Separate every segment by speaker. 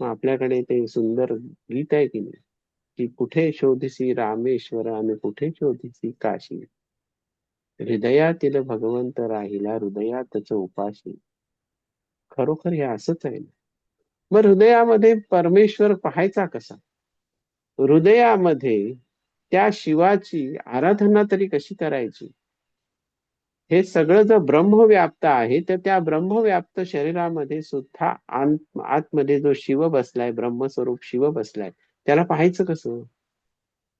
Speaker 1: मग आपल्याकडे ते सुंदर गीत आहे की नाही? की कुठे शोधसी रामेश्वर आणि कुठे शोधसी काशी? हृदयातील भगवंत राहिला हृदयातच उपाशी. खरोखर हे असंच आहे ना? मग हृदयामध्ये परमेश्वर पाहायचा कसा? हृदयामध्ये त्या शिवाची आराधना तरी कशी करायची? हे सगळं जर ब्रह्मव्याप्त आहे तर त्या ब्रह्मव्याप्त शरीरामध्ये सुद्धा आतमध्ये जो शिव बसलाय ब्रह्मस्वरूप शिव बसलाय त्याला पाहायचं कसं?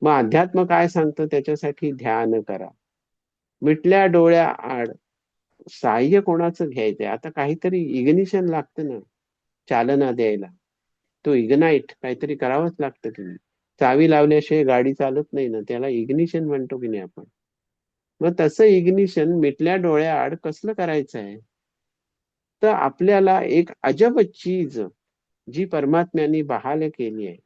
Speaker 1: मग अध्यात्म काय सांगतं? त्याच्यासाठी ध्यान करा. मिटल्या डोळ्या आड. सहाय्य कोणाचं घ्यायचंय? आता काहीतरी इग्निशन लागतं ना चालना द्यायला. तो इग्नाईट काहीतरी करावंच लागतं की चावी लावल्याशिवाय गाडी चालत नाही ना त्याला इग्निशन म्हणतो की नाही आपण? मग तसं इग्निशन मिटल्या डोळ्या आड कसलं करायचं आहे तर आपल्याला एक अजब चीज जी परमात्म्याने बहाल केली आहे.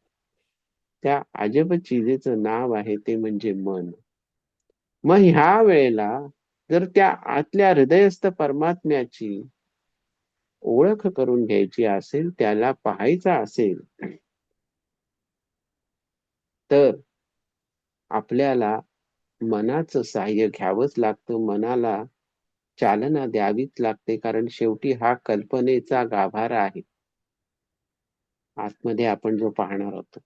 Speaker 1: त्या अजब चिजेचं नाव आहे ते म्हणजे मन. मग ह्या वेळेला जर त्या आतल्या हृदयस्थ परमात्म्याची ओळख करून घ्यायची असेल त्याला पाहायचा असेल तर आपल्याला मनाचं सहाय्य घ्यावंच लागतं मनाला चालना द्यावीच लागते कारण शेवटी हा कल्पनेचा गाभारा आहे. आतमध्ये आपण जो पाहणार आहोत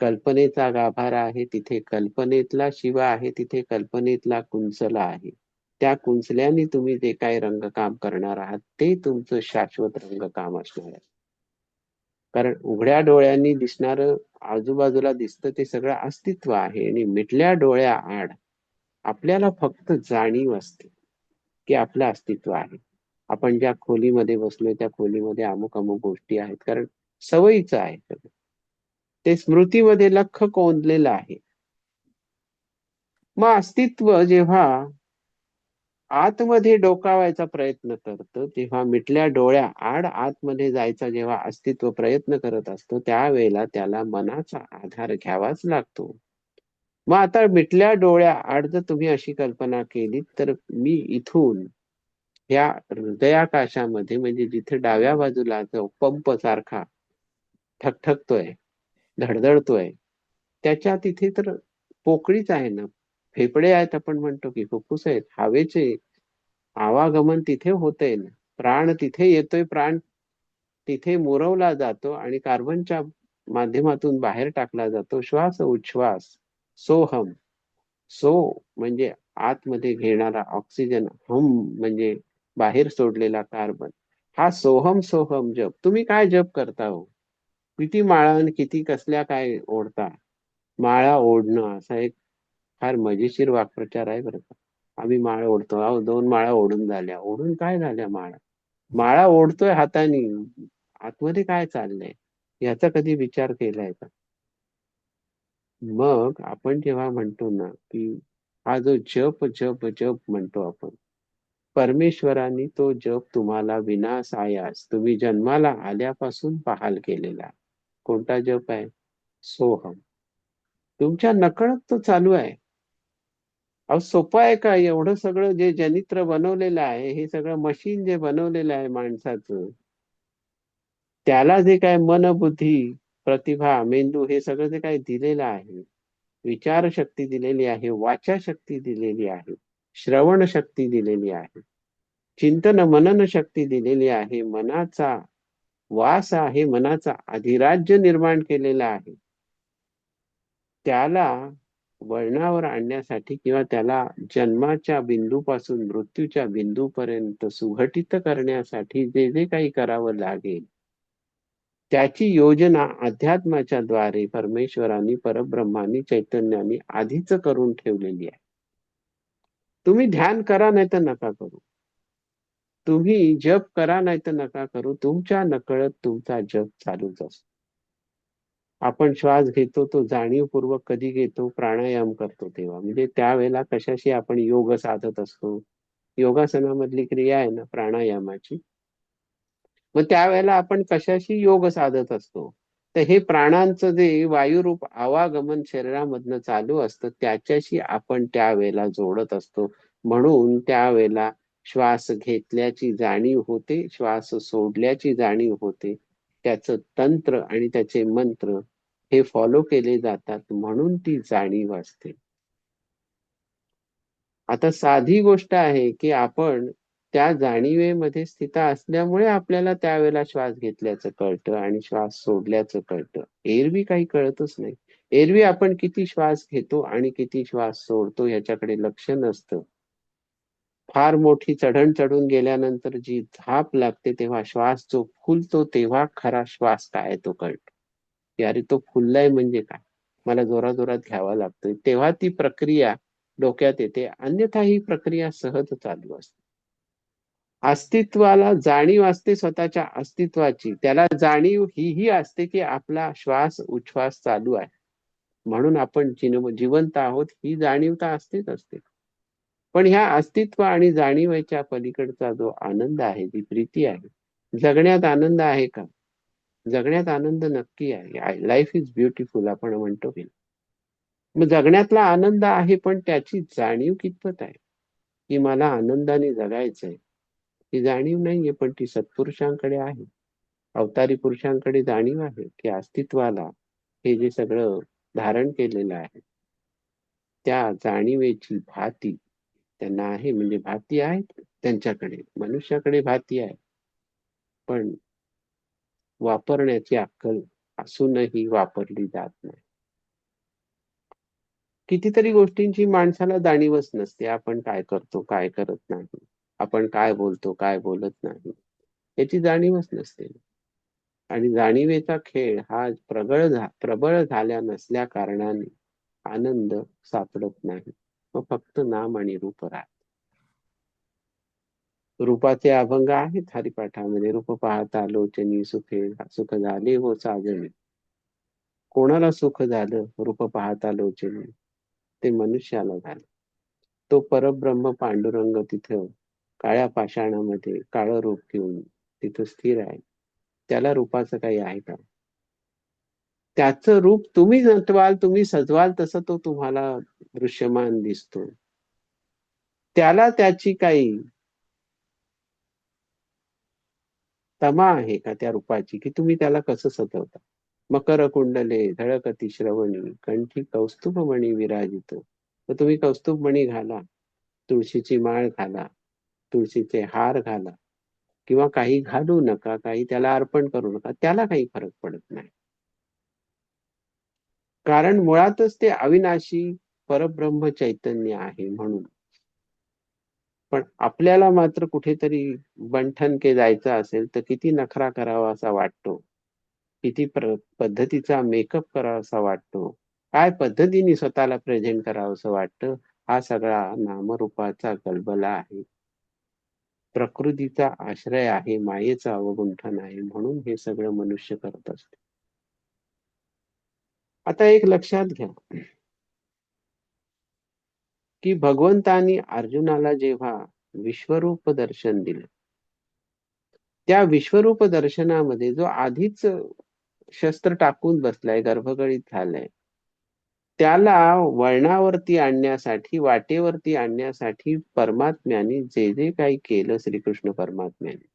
Speaker 1: कल्पनेचा गाभारा आहे तिथे कल्पनेतला शिवा आहे तिथे कल्पनेतला कुंचला आहे. त्या कुंचल्याने तुम्ही जे काही रंगकाम करणार आहात ते तुमचं शाश्वत रंगकाम असणार आहे. कारण उघड्या डोळ्यांनी दिसणार आजूबाजूला दिसतं ते सगळं अस्तित्व आहे. आणि मिटल्या डोळ्या आड आपल्याला फक्त जाणीव असते की आपलं अस्तित्व आहे. आपण ज्या खोलीमध्ये बसलोय त्या खोलीमध्ये अमुक अमुक गोष्टी आहेत. कारण सवयीचं आहे सगळं. ते स्मृतीमध्ये लख कोंदलेलं आहे. मग अस्तित्व जेव्हा आतमध्ये डोकावायचा प्रयत्न करतं तेव्हा मिटल्या डोळ्या आड आतमध्ये जायचा जेव्हा अस्तित्व प्रयत्न करत असतो त्यावेळेला त्याला मनाचा आधार घ्यावाच लागतो. मग आता मिटल्या डोळ्या आड जर तुम्ही अशी कल्पना केली तर मी इथून या हृदयाकाशामध्ये म्हणजे जिथे डाव्या बाजूला जो पंप सारखा ठकठकतोय धडधडतोय त्याच्या तिथे तर पोकळीच आहे ना. फेफडे आहेत आपण म्हणतो की फुफ्फुस आहेत हवेचे आवागमन तिथे होतंय ना. प्राण तिथे येतोय प्राण तिथे मुरवला जातो आणि कार्बनच्या माध्यमातून बाहेर टाकला जातो. श्वास उच्छ्वास सोहम. सो म्हणजे आतमध्ये घेणारा ऑक्सिजन हम म्हणजे बाहेर सोडलेला कार्बन. हा सोहम सोहम जप. तुम्ही काय जप करता हो? किती माळा किती कसल्या काय ओढता? माळा ओढणं असा एक फार मजेशीर वाक्प्रचार आहे बरं का. आम्ही माळ ओढतो. अहो दोन माळा ओढून झाल्या. ओढून काय झाल्या माळा? माळा ओढतोय हाताने. आतमध्ये काय चाललंय? याचा कधी विचार केलाय का? मग आपण जेव्हा म्हणतो ना की हा जो जप जप जप म्हणतो आपण परमेश्वरांनी तो जप तुम्हाला विनासायास तुम्ही जन्माला आल्यापासून बहाल केलेला. कोणता जप आहे? सोहम. तुमच्या नकळत तो चालू आहे. अहो सोपं आहे का? एवढं सगळं जे जनित्र बनवलेलं आहे हे सगळं मशीन जे बनवलेलं आहे माणसाचं त्याला जे काय मन बुद्धी प्रतिभा मेंदू हे सगळं जे काही दिलेलं आहे विचार शक्ती दिलेली आहे वाचा शक्ती दिलेली आहे श्रवण शक्ती दिलेली आहे चिंतन मनन शक्ती दिलेली आहे मनाचा वास आहे मनाचा अधिराज्य निर्माण केलेला आहे. त्याला वळणावर आणण्यासाठी किंवा त्याला जन्माच्या बिंदूपासून मृत्यूच्या बिंदूपर्यंत सुघटित करण्यासाठी जे जे काही करावं लागेल त्याची योजना अध्यात्माच्या द्वारे परमेश्वरांनी परब्रह्मानी चैतन्याने आधीच करून ठेवलेली आहे. तुम्ही ध्यान करा नाही तर नका करू. तुम्ही जप करा नाही तर नका करू. तुमच्या नकळत तुमचा जप चालूच असतो. आपण श्वास घेतो तो जाणीवपूर्वक कधी घेतो प्राणायाम करतो तेव्हा. म्हणजे त्यावेळेला कशाशी आपण योग साधत असतो? योगासनामधली क्रिया आहे ना प्राणायामाची. मग त्यावेळेला आपण कशाशी योग साधत असतो? तर हे प्राणांचं जे वायुरूप आवागमन शरीरामधनं चालू असतं त्याच्याशी आपण त्यावेळेला जोडत असतो. म्हणून त्यावेळेला श्वास घेतल्याची जाणीव होते श्वास सोडल्याची जाणीव होते. त्याचं तंत्र आणि त्याचे मंत्र हे फॉलो केले जातात म्हणून ती जाणीव असते. आता साधी गोष्ट आहे की आपण त्या जाणीवेमध्ये स्थित असल्यामुळे आपल्याला त्यावेळेला श्वास घेतल्याचं कळतं आणि श्वास सोडल्याचं कळतं. एरवी काही कळतच नाही. एरवी आपण किती श्वास घेतो आणि किती श्वास सोडतो याच्याकडे लक्ष नसतं. फार मोठी चढण चढून गेल्यानंतर जी झाप लागते तेव्हा श्वास जो फुलतो तेव्हा खरा श्वास काय तो कळतो. की अरे तो फुललाय म्हणजे काय? मला जोराजोरात घ्यावा लागतोय. तेव्हा ती प्रक्रिया डोक्यात येते. अन्यथा ही प्रक्रिया सहज चालू असते. अस्तित्वाला जाणीव असते स्वतःच्या अस्तित्वाची. त्याला जाणीव ही ही असते की आपला श्वास उच्छ्वास चालू आहे. म्हणून आपण जिवंत आहोत ही जाणीव तर असतेच असते. पण ह्या अस्तित्व आणि जाणीवेच्या पलीकडचा जो आनंद आहे जी प्रीती आहे जगण्यात आनंद आहे का? जगण्यात आनंद नक्की आहे. लाईफ इज ब्युटिफुल आपण म्हणतो की. मग जगण्यातला आनंद आहे पण त्याची जाणीव कितपत आहे? की मला आनंदाने जगायचंय. ती जाणीव नाहीये पण ती सत्पुरुषांकडे आहे. अवतारी पुरुषांकडे जाणीव आहे की अस्तित्वाला हे जे सगळं धारण केलेलं आहे त्या जाणीवेची भाती त्यांना आहे म्हणजे भाती आहे त्यांच्याकडे मनुष्याकडे भाती आहे पण वापरण्याची अक्कल असूनही वापरली जात नाही. कितीतरी गोष्टींची माणसाला जाणीवच नसते. आपण काय करतो काय करत नाही? आपण काय बोलतो काय बोलत नाही? याची जाणीवच नसते. आणि जाणीवेचा खेळ हा प्रबळ प्रबळ झाल्या नसल्या कारणाने आनंद सापडत नाही. व फक्त नाम आणि रूप राहत. रूपाचे अभंग आहेत हरिपाठामध्ये. रूप पाहता लोचनी सुखे सुख झाले हो साजणी कोणाला सुख झालं? रूप पाहता लोचनी. ते मनुष्याला झालं. तो परब्रह्म पांडुरंग तिथं काळ्या पाषाणामध्ये काळ रूप घेऊन तिथं स्थिर आहे. त्याला रूपाचं काही आहे का? त्याचं रूप तुम्ही नटवाल तुम्ही सजवाल तसं तो तुम्हाला दृश्यमान दिसतो. त्याला त्याची काही तमा आहे का त्या रूपाची? की तुम्ही त्याला कसं सजवता? मकर कुंडले धडकती श्रवणी कंठी कौस्तुभमणी विराजित. तर तुम्ही कौस्तुभमणी घाला तुळशीची माळ घाला तुळशीचे हार घाला किंवा काही घालू नका काही त्याला अर्पण करू नका त्याला काही फरक पडत नाही. कारण मुळातच ते अविनाशी परब्रह्म चैतन्य आहे म्हणून. पण आपल्याला मात्र कुठेतरी बंठनके जायचं असेल तर किती नखरा करावा असा वाटतो? किती पद्धतीचा मेकअप करावा असा वाटतो? काय पद्धतीने स्वतःला प्रेझेंट करावं असं वाटतं? हा सगळा नामरूपाचा गलबला आहे. प्रकृतीचा आश्रय आहे मायेचा अवगुंठन आहे म्हणून हे सगळं मनुष्य करत असते. आता एक लक्षात घ्या. की भगवंतानी अर्जुनाला जेव्हा विश्वरूप दर्शन दिलं त्या विश्वरूप दर्शनामध्ये जो आधीच शस्त्र टाकून बसलाय गर्भगळीत झालाय त्याला वळणावरती आणण्यासाठी वाटेवरती आणण्यासाठी परमात्म्याने जे जे काही केलं श्रीकृष्ण परमात्म्याने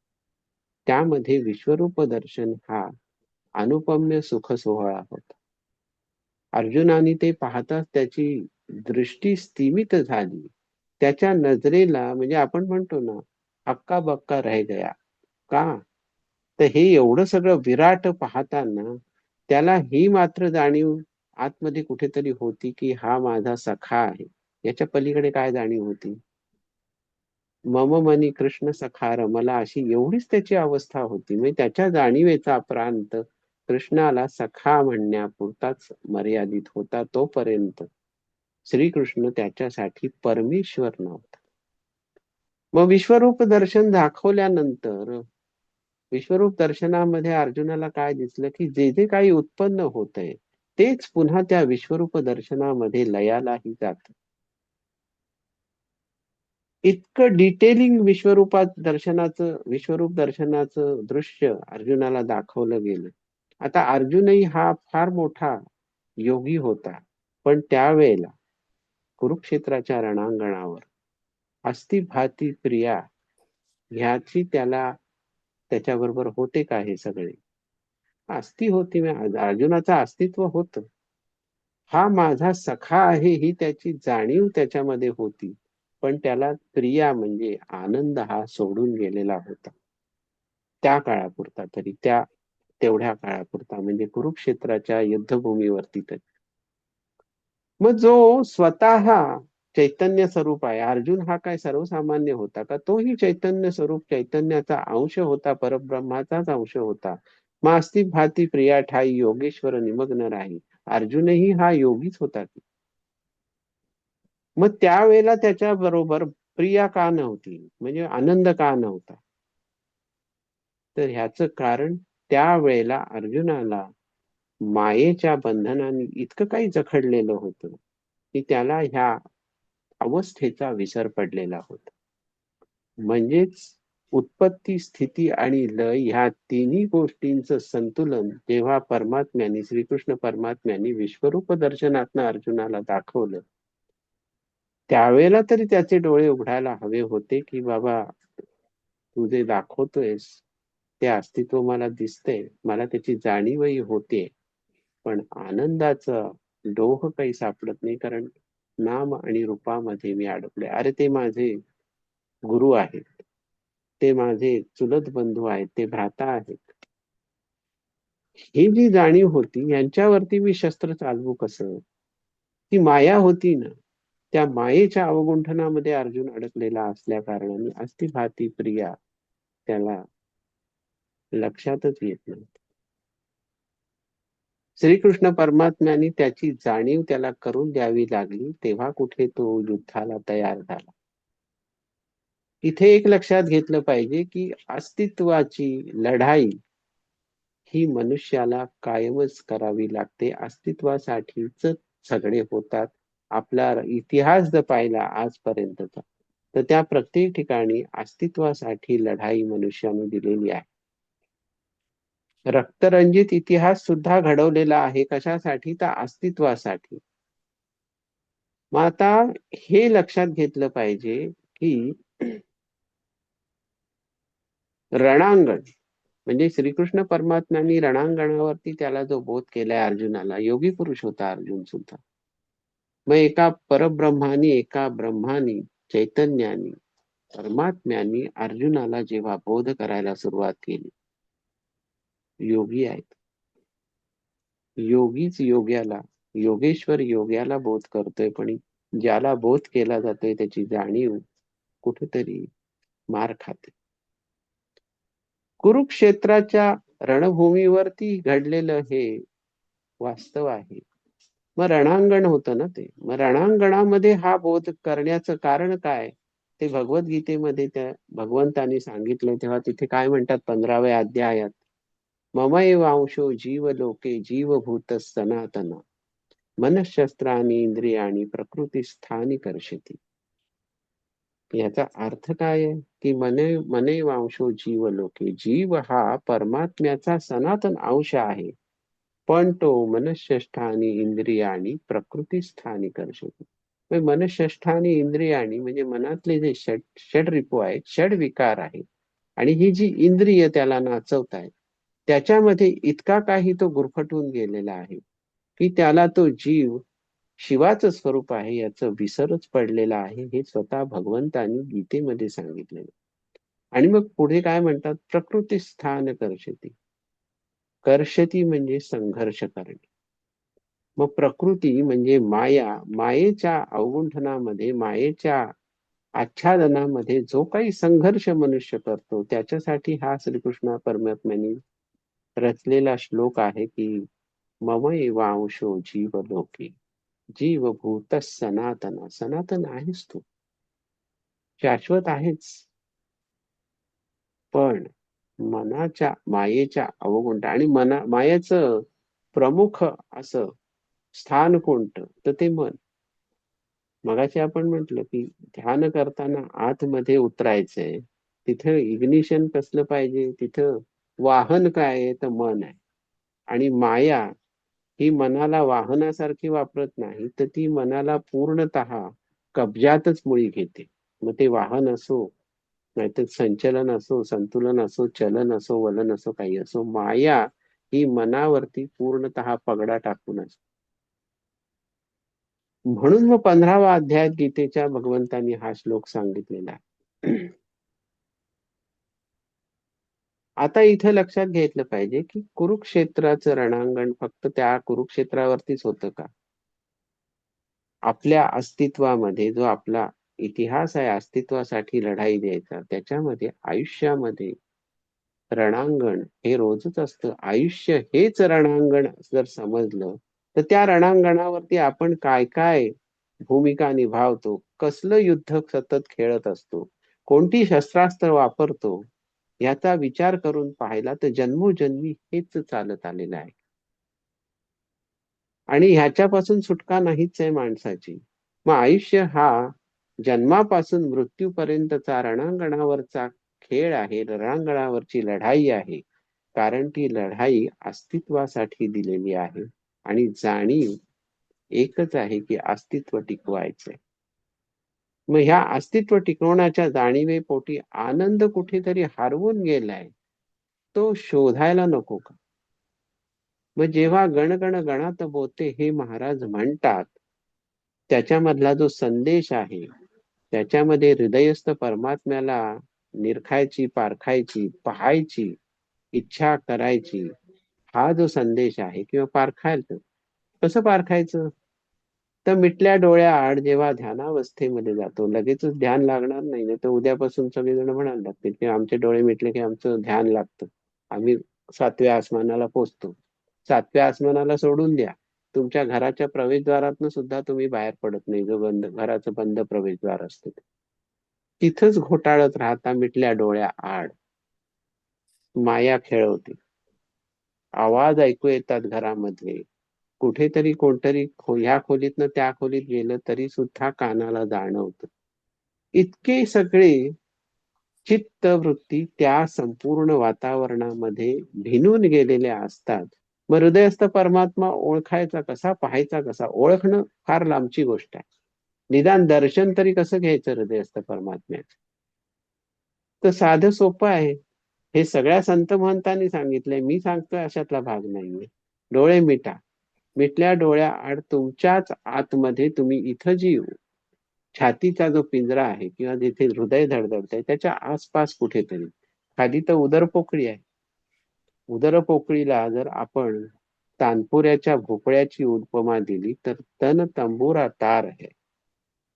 Speaker 1: त्यामध्ये विश्वरूप दर्शन हा अनुपम्य सुख सोहळा होता. अर्जुनाने ते पाहताच त्याची दृष्टी स्थिमित झाली. त्याच्या नजरेला म्हणजे आपण म्हणतो ना हक्का बक्का राह गया. का? तर हे एवढं सगळं विराट पाहताना त्याला ही मात्र जाणीव आतमध्ये कुठेतरी होती की हा माझा सखा आहे. याच्या पलीकडे काय जाणीव होती? मम मनी कृष्ण सखार मला अशी एवढीच त्याची अवस्था होती. म्हणजे त्याच्या जाणीवेचा प्रांत कृष्णाला सखा म्हणण्यापुरताच मर्यादित होता तोपर्यंत श्रीकृष्ण त्याच्यासाठी परमेश्वर नव्हता. मग विश्वरूप दर्शन दाखवल्यानंतर विश्वरूप दर्शनामध्ये अर्जुनाला काय दिसलं की जे जे काही उत्पन्न होत आहे तेच पुन्हा त्या विश्वरूप दर्शनामध्ये लयालाही जात. इतकं डिटेलिंग विश्वरूपात दर्शनाचं विश्वरूप दर्शनाचं दृश्य अर्जुनाला दाखवलं गेलं. आता अर्जुनही हा फार मोठा योगी होता पण त्यावेळेला कुरुक्षेत्राच्या रणांगणावर अस्थिभाती प्रिया ह्याची त्याला त्याच्याबरोबर होते का हे सगळे? अस्थि होती अर्जुनाचं अस्तित्व होत. हा माझा सखा आहे ही त्याची जाणीव त्याच्यामध्ये होती पण त्याला प्रिया म्हणजे आनंद हा सोडून गेलेला होता. त्या काळापुरता तरी त्या तेवढ्या काळापुरता म्हणजे कुरुक्षेत्राच्या युद्धभूमीवरती तरी. मग जो स्वतः चैतन्य स्वरूप आहे अर्जुन हा काय सर्वसामान्य होता का? तोही चैतन्य स्वरूप चैतन्याचा अंश होता परब्रह्माचाच अंश होता. मास्ती भाती प्रिया ठाई योगेश्वर निमग्न राही. अर्जुनही हा योगीच होता की. मग त्यावेळेला त्याच्या बरोबर प्रिया का नव्हती? म्हणजे आनंद का नव्हता? तर ह्याच कारण त्यावेळेला अर्जुनाला मायेच्या बंधनाने इतकं काही जखडलेलं होतं की त्याला ह्या अवस्थेचा विसर पडलेला होता. म्हणजेच उत्पत्ती स्थिती आणि लय ह्या तिन्ही गोष्टींचं संतुलन जेव्हा परमात्म्याने श्रीकृष्ण परमात्म्याने विश्वरूप दर्शनातनं अर्जुनाला दाखवलं त्यावेळेला तरी त्याचे डोळे उघडायला हवे होते की बाबा तू जे दाखवतोयस ते अस्तित्व मला दिसते. मला त्याची जाणीवही होते. पण आनंदाचं डोह काही सापडत नाही कारण नाम आणि रूपामध्ये मी अडकले अरे ते माझे गुरु आहेत. ते माझे चुलत बंधू आहेत. ते भ्राता आहेत. ही जी जाणीव होती यांच्यावरती मी शस्त्र चालवू कसं? ती माया होती ना. त्या मायेच्या अवगुंठनामध्ये अर्जुन अडकलेला असल्या कारणाने अस्थिभाती प्रिया त्याला लक्षातच येत नव्हतं. श्रीकृष्ण परमात्म्याने त्याची जाणीव त्याला करून द्यावी लागली तेव्हा कुठे तो युद्धाला तयार झाला. इथे एक लक्षात घेतलं पाहिजे की अस्तित्वाची लढाई ही मनुष्याला कायमच करावी लागते. अस्तित्वासाठीच सगळे होतात. आपला इतिहास जर पाहिला आजपर्यंतचा तर त्या प्रत्येक ठिकाणी अस्तित्वासाठी लढाई मनुष्याने दिलेली आहे. रक्तरंजित इतिहास सुद्धा घडवलेला आहे. कशासाठी? तर अस्तित्वासाठी. मग आता हे लक्षात घेतलं पाहिजे की रणांगण म्हणजे श्रीकृष्ण परमात्म्यांनी रणांगणावरती त्याला जो बोध केलाय अर्जुनाला योगी पुरुष होता अर्जुन सुद्धा. मग एका परब्रह्मानी एका ब्रह्मानी चैतन्यानी परमात्म्यांनी अर्जुनाला जेव्हा बोध करायला सुरुवात केली योगी आहेत. योगीच योग्याला योगेश्वर योग्याला बोध करतोय पण ज्याला बोध केला जातोय त्याची जाणीव कुठेतरी मार खाते. कुरुक्षेत्राच्या रणभूमीवरती घडलेलं हे वास्तव आहे. मग रणांगण होतं ना ते. मग रणांगणामध्ये हा बोध करण्याचं कारण काय? ते भगवद्गीतेमध्ये त्या भगवंतानी सांगितलं तेव्हा तिथे काय म्हणतात? पंधराव्या अध्यायात ममैवांशो जीवलोके जीवभूत सनातन मनशस्त्राणी इंद्रियाणी प्रकृती स्थानी कर्षती। याचा अर्थ काय? आहे की मने मने वांशो जीव हा परमात्म्याचा सनातन अंश आहे. पण तो मनशष्ठानी इंद्रियाणी प्रकृती स्थानी कर्षती मनशष्ठानी इंद्रियाणी म्हणजे मनातले जे षड षड रिपू आहेत षड विकार आहेत. आणि ही जी इंद्रिय त्याला नाचवत आहेत त्याच्यामध्ये इतका काही तो गुरफटून गेलेला आहे की त्याला तो जीव शिवाचं स्वरूप आहे याचं विसरच पडलेला आहे हे स्वतः भगवंतानी गीतेमध्ये सांगितलेलं आणि मग पुढे काय म्हणतात? प्रकृती स्थान कर्षती. कर्षती म्हणजे संघर्ष करणे. मग प्रकृती म्हणजे माया मायेच्या अवगुंठनामध्ये मायेच्या आच्छादनामध्ये जो काही संघर्ष मनुष्य करतो त्याच्यासाठी हा श्रीकृष्ण परमात्म्याने रचलेला श्लोक आहे की ममय वांशो जीव लोके जीवभूत सनातन सनातन आहेस तू. शाश्वत आहेच पण मनाच्या मायेच्या अवगुंठ आणि मना मायेचं प्रमुख असं स्थान कोणतं? तर ते मन. मगाशी आपण म्हटलं की ध्यान करताना आतमध्ये उतरायचंय. तिथं इग्निशन कसलं पाहिजे? तिथं वाहन काय आहे तर मन आहे. आणि माया ही मनाला वाहनासारखी वापरत नाही तर ती मनाला पूर्णत कब्जातच मुळी घेते. मग ते वाहन असो नाहीतर संचलन असो संतुलन असो चलन असो वलन असो काही असो माया ही मनावरती पूर्णतः पगडा टाकून असतो. म्हणून मग पंधरावा अध्यायात गीतेच्या भगवंतांनी हा श्लोक सांगितलेला आता इथं लक्षात घेतलं पाहिजे की कुरुक्षेत्राचं रणांगण फक्त त्या कुरुक्षेत्रावरतीच होतं का? आपल्या अस्तित्वामध्ये जो आपला इतिहास आहे अस्तित्वासाठी लढाई द्यायचा त्याच्यामध्ये आयुष्यामध्ये रणांगण हे रोजच असतं. आयुष्य हेच रणांगण जर समजलं तर त्या रणांगणावरती आपण काय काय भूमिका निभावतो? कसलं युद्ध सतत खेळत असतो? कोणती शस्त्रास्त्र वापरतो? याचा विचार करून पाहिला तर जन्मोजन्मी हेच चालत आलेलं आहे. आणि ह्याच्यापासून सुटका नाहीच आहे माणसाची. मग आयुष्य हा जन्मापासून मृत्यूपर्यंतचा रणांगणावरचा खेळ आहे रणांगणावरची लढाई आहे. कारण ती लढाई अस्तित्वासाठी दिलेली आहे. आणि जाणीव एकच आहे की अस्तित्व टिकवायचंय. मग ह्या अस्तित्व टिकवण्याच्या जाणीवेपोटी आनंद कुठेतरी हरवून गेलाय तो शोधायला नको का? मग जेव्हा गणगण गणात बोते हे महाराज म्हणतात त्याच्यामधला जो संदेश आहे त्याच्यामध्ये हृदयस्थ परमात्म्याला निरखायची पारखायची पाहायची इच्छा करायची हा जो संदेश आहे किंवा पारखायचं कसं पारखायचं? तर मिटल्या डोळ्या आड जेव्हा ध्यानावस्थेमध्ये जातो लगेचच ध्यान लागणार नाही ना तर उद्यापासून सगळेजण म्हणायला लागतील की आमचे डोळे मिटले की आमचं ध्यान लागतं. आम्ही सातव्या आसमानाला पोचतो. सातव्या आसमानाला सोडून द्या. तुमच्या घराच्या प्रवेशद्वारातनं सुद्धा तुम्ही बाहेर पडत नाही. जो बंद घराचं बंद प्रवेशद्वार असतं तिथंच घोटाळत राहता मिटल्या डोळ्या आड माया खेळवते. आवाज ऐकू येतात घरामधले. कुठेतरी कोणतरी खो ह्या खोलीतनं त्या खोलीत गेलं तरी सुद्धा कानाला जाणवत इतके सगळे चित्त वृत्ती त्या संपूर्ण वातावरणामध्ये भिनून गेलेल्या असतात. मग हृदयस्थ परमात्मा ओळखायचा कसा पाहायचा कसा? ओळखणं फार लांबची गोष्ट आहे. निदान दर्शन तरी कसं घ्यायचं हृदयस्थ परमात्म्याचं? तर साधं सोपं आहे. हे सगळ्या संत महंतांनी सांगितलंय. मी सांगतोय अशातला भाग नाहीये. डोळे मिटा. मिटल्या डोळ्या आड तुमच्याच आतमध्ये तुम्ही इथं जीव. छातीचा जो पिंजरा आहे किंवा जिथे हृदय धडधडत आहे त्याच्या आसपास कुठेतरी. खाली तर उदर पोकळी आहे. उदर पोकळीला जर आपण तानपुऱ्याच्या भोपळ्याची उपमा दिली तर तन तंबुरा तार आहे.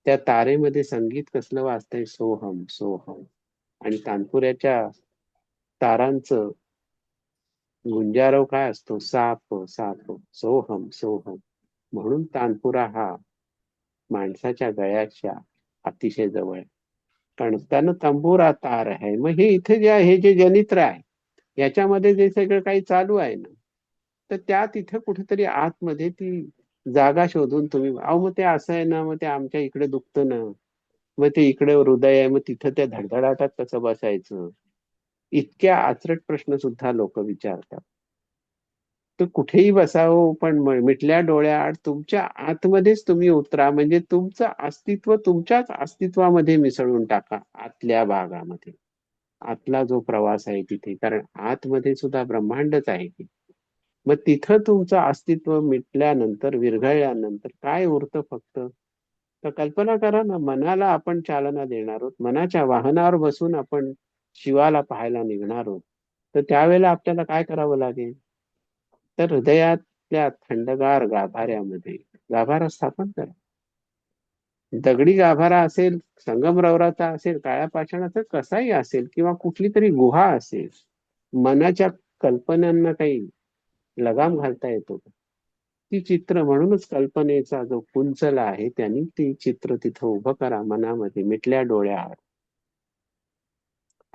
Speaker 1: त्या तारेमध्ये संगीत कसलं वाजतंय? सोहम सोहम. आणि तानपुऱ्याच्या तारांचं गुंजारव काय असतो? साप साप सोहम सोहम. म्हणून तानपुरा हा माणसाच्या गळ्याच्या अतिशय जवळ. कारण त्यानं तंबुरा तार आहे. मग हे इथे जे हे जे जनित्र आहे याच्यामध्ये जे सगळं काही चालू आहे ना तर त्या तिथे कुठेतरी आतमध्ये ती जागा शोधून तुम्ही अहो मग ते असं आहे ना मग ते आमच्या इकडे दुखतं ना. मग ते इकडे हृदय आहे मग तिथं त्या धडधडाटात कसं बसायचं? इतक्या आचरट प्रश्न सुद्धा लोक विचारतात. तर कुठेही बसावं पण मिटल्या डोळ्याआड तुमच्या आतमध्येच तुम्ही उतरा. म्हणजे तुमचं अस्तित्व तुमच्याच अस्तित्वामध्ये मिसळून टाका आतल्या भागामध्ये. आतला जो प्रवास आहे तिथे. कारण आतमध्ये सुद्धा ब्रह्मांडच आहे की. मग तिथं तुमचं अस्तित्व मिटल्यानंतर विरघळल्यानंतर काय उरतं फक्त? तर कल्पना करा ना मनाला आपण चालना देणार आहोत. मनाच्या वाहनावर बसून आपण शिवाला पाहायला निघणार होत. तर त्यावेळेला आपल्याला काय करावं लागेल? तर हृदयातल्या थंडगार गाभाऱ्यामध्ये गाभारा स्थापन करा. दगडी गाभारा असेल संगमरवराचा असेल काळ्या पाषाणाचा कसाही असेल किंवा कुठली तरी गुहा असेल मनाच्या कल्पनांना काही लगाम घालता येतो ती चित्र म्हणूनच कल्पनेचा जो कुंचला आहे त्यांनी ती चित्र तिथं उभं करा मनामध्ये मिटल्या डोळ्या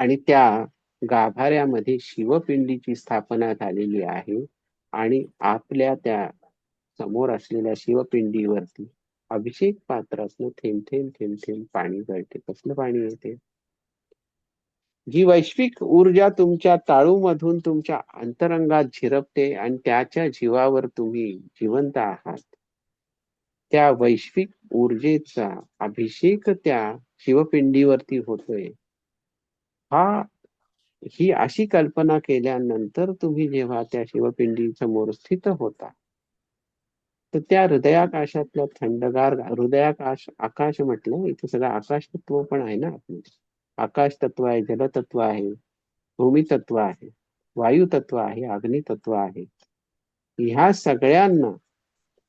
Speaker 1: आणि त्या गाभाऱ्यामध्ये शिवपिंडीची स्थापना झालेली आहे आणि आपल्या त्या समोर असलेल्या शिवपिंडीवरती अभिषेक पात्रातनं थेंब थेंब थेंब थेंब पाणी गळते. कसलं पाणी येते? जी वैश्विक ऊर्जा तुमच्या ताळूमधून तुमच्या अंतरंगात झिरपते आणि त्याच्या जीवावर तुम्ही जिवंत आहात. त्या वैश्विक ऊर्जेचा अभिषेक त्या शिवपिंडीवरती होतोय. हा ही अशी कल्पना केल्यानंतर तुम्ही जेव्हा त्या शिवपिंडी समोर स्थित होता तर त्या हृदयाकाशातल्या थंडगार हृदयाकाश आकाश म्हटलं इथे सगळं आकाश तत्व पण आहे ना आकाश तत्व आहे जलतत्व आहे भूमी तत्व आहे वायू तत्व आहे अग्नि तत्व आहे. ह्या सगळ्यांना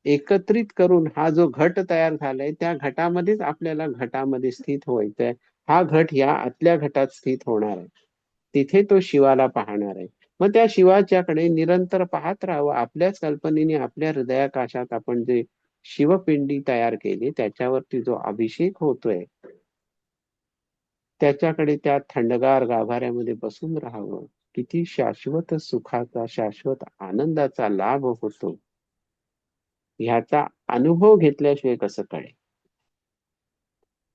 Speaker 1: एकत्रित करून हा जो घट तयार झालाय त्या घटामध्येच आपल्याला घटामध्ये स्थित व्हायचंय. हा घट या आतल्या घटात स्थित होणार आहे. तिथे तो शिवाला पाहणार आहे. मग त्या शिवाच्याकडे निरंतर पाहत राहावं. आपल्याच कल्पनेने आपल्या हृदयाकाशात आपण जे शिवपिंडी तयार केली त्याच्यावरती जो अभिषेक होतोय त्याच्याकडे त्या थंडगार गाभाऱ्यामध्ये बसून राहावं. किती शाश्वत सुखाचा शाश्वत आनंदाचा लाभ होतो. ह्याचा अनुभव घेतल्याशिवाय कसं कळेल?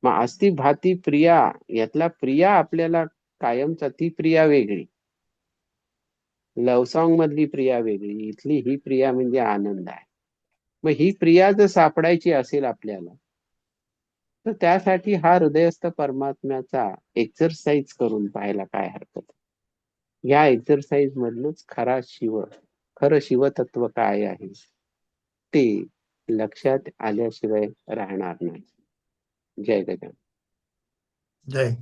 Speaker 1: मग अस्ति भाती प्रिया यातला प्रिया आपल्याला कायमचा ती प्रिया वेगळी. लव सॉंग मधली प्रिया वेगळी इथली ही प्रिया म्हणजे आनंद आहे. मग ही प्रिया जर सापडायची असेल आपल्याला तर त्यासाठी हा हृदयस्थ परमात्म्याचा एक्सरसाइज करून पाहायला काय हरकत या एक्सरसाइज मधलंच खरा शिव खरं शिवतत्व काय आहे? ते लक्षात आल्याशिवाय राहणार नाही. जय गजानन
Speaker 2: जय